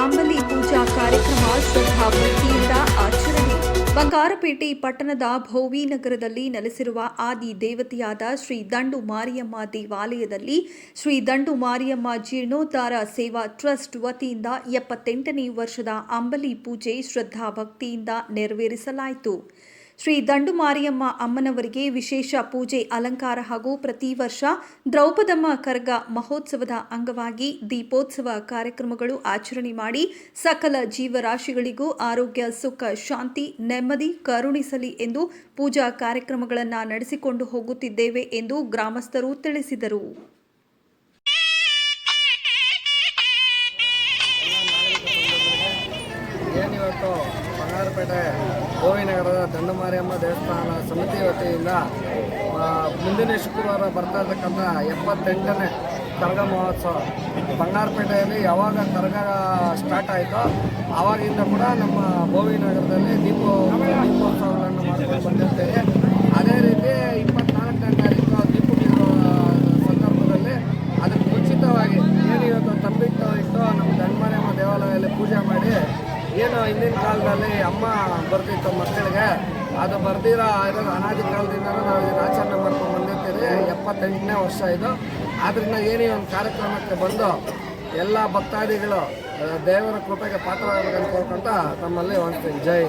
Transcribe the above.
ಅಂಬಲಿ ಪೂಜಾ ಕಾರ್ಯಕ್ರಮ ಶ್ರದ್ಧಾ ಭಕ್ತಿಯಿಂದ ಆಚರಣೆ. ಬಂಗಾರಪೇಟೆ ಪಟ್ಟಣದ ಭೋವಿ ನಗರದಲ್ಲಿ ನೆಲೆಸಿರುವ ಆದಿ ದೇವತೆಯಾದ ಶ್ರೀ ದಂಡು ಮಾರಿಯಮ್ಮ ದೇವಾಲಯದಲ್ಲಿ ಶ್ರೀ ದಂಡು ಮಾರಿಯಮ್ಮ ಜೀರ್ಣೋದ್ಧಾರ ಸೇವಾ ಟ್ರಸ್ಟ್ ವತಿಯಿಂದ ಎಪ್ಪತ್ತೆಂಟನೇ ವರ್ಷದ ಅಂಬಲಿ ಪೂಜೆ ಶ್ರದ್ಧಾ ಭಕ್ತಿಯಿಂದ ನೆರವೇರಿಸಲಾಯಿತು. ಶ್ರೀ ದಂಡು ಮಾರಿಯಮ್ಮ ಅಮ್ಮನವರಿಗೆ ವಿಶೇಷ ಪೂಜೆ, ಅಲಂಕಾರ ಹಾಗೂ ಪ್ರತಿ ವರ್ಷ ದ್ರೌಪದಮ್ಮ ಕರ್ಗ ಮಹೋತ್ಸವದ ಅಂಗವಾಗಿ ದೀಪೋತ್ಸವ ಕಾರ್ಯಕ್ರಮಗಳು ಆಚರಣೆ ಮಾಡಿ ಸಕಲ ಜೀವರಾಶಿಗಳಿಗೂ ಆರೋಗ್ಯ, ಸುಖ, ಶಾಂತಿ, ನೆಮ್ಮದಿ ಕರುಣಿಸಲಿ ಎಂದು ಪೂಜಾ ಕಾರ್ಯಕ್ರಮಗಳನ್ನು ನಡೆಸಿಕೊಂಡು ಹೋಗುತ್ತಿದ್ದೇವೆ ಎಂದು ಗ್ರಾಮಸ್ಥರು ತಿಳಿಸಿದರು. ಬಂಗಾರಪೇಟೆ ಗೋವಿನಗರದ ದಂಡಮಾರಿಯಮ್ಮ ದೇವಸ್ಥಾನ ಸಮಿತಿ ವತಿಯಿಂದ ಮುಂದಿನ ಶುಕ್ರವಾರ ಬರ್ತಾ ಇರ್ತಕ್ಕಂಥ ಎಪ್ಪತ್ತೆಂಟನೇ ಕರಗ ಮಹೋತ್ಸವ. ಬಂಗಾರಪೇಟೆಯಲ್ಲಿ ಯಾವಾಗ ಕರಗ ಸ್ಟಾರ್ಟ್ ಆಯಿತೋ ಆವಾಗಿಂದ ಕೂಡ ನಮ್ಮ ಗೋವಿನಗರದಲ್ಲಿ ದೀಪ ದೀಪೋತ್ಸವಗಳನ್ನು ಮಾಡ್ಕೊಂಡು ಬಂದಿರ್ತೇವೆ ಅದೇ ರೀತಿ ಇಪ್ಪತ್ನಾಲ್ಕನೇ ತಾರೀಕು ದೀಪ ಬೀರೋ ಸಂದರ್ಭದಲ್ಲಿ ಅದಕ್ಕೆ ಮುಂಚಿತವಾಗಿ ಏನು ಇವತ್ತು ತಂಬಿಟ್ಟು ಇಟ್ಟು ನಮ್ಮ ದಂಡಮಾರಿಯಮ್ಮ ದೇವಾಲಯದಲ್ಲಿ ಪೂಜೆ ಮಾಡಿ ಏನು ಹಿಂದಿನ ಕಾಲದಲ್ಲಿ ಅಮ್ಮ ಬರ್ತಿತ್ತು ಮಕ್ಕಳಿಗೆ. ಅದು ಬರ್ದಿರೋ ಅನಾದಿ ಕಾಲದಿಂದ ನಾವು ಇದನ್ನು ಆಚರಣೆ ಮಾಡ್ಕೊಂಡು ಬಂದಿರ್ತೀವಿ. ಎಪ್ಪತ್ತೆಂಟನೇ ವರ್ಷ ಇದು. ಆದ್ದರಿಂದ ಏನೇ ಒಂದು ಕಾರ್ಯಕ್ರಮಕ್ಕೆ ಬಂದು ಎಲ್ಲ ಭಕ್ತಾದಿಗಳು ದೇವರ ಕೃಪೆಗೆ ಪಾತ್ರರಾಗಬೇಕಂತ ತಮ್ಮಲ್ಲಿ ಒಂದು ಜೈ